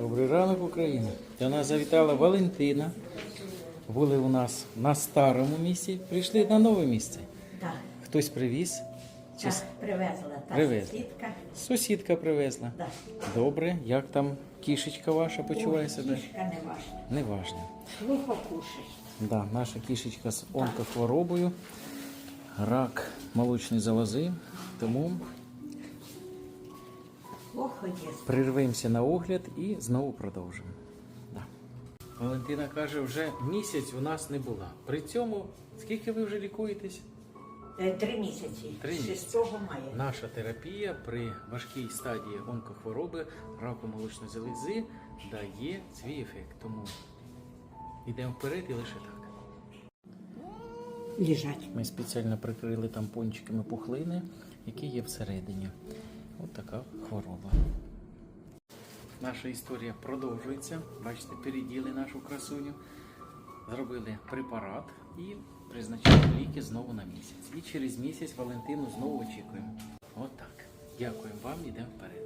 Добрий ранок, Україна. До нас завітала Валентина. Були у нас на старому місці, прийшли на нове місце. Так, Хтось привіз, чи так, с- привезла та Привезла. сусідка. сусідка привезла. Да. Добре, як там кішечка ваша почуває Ой, себе? Кішка не важна. Неважно. Глухо кушає. Да, наша кішечка з онкохворобою, рак молочної залози. Тому Плохо є. Прирвемося на огляд і знову продовжимо. Да. Валентина каже, вже місяць у нас не була. При цьому, скільки ви вже лікуєтесь? Е, Три місяці. Три З місяці. 6 мая. Наша терапія при важкій стадії онкохвороби раку молочної залози дає свій ефект. Тому йдемо вперед і лише так. Лежать. Ми спеціально прикрили тампончиками пухлини, які є всередині. От така хвороба. Наша історія продовжується. Бачите, переділи нашу красуню, зробили препарат і призначили ліки знову на місяць. І через місяць Валентину знову очікуємо. От так. Дякуємо вам, йдемо вперед.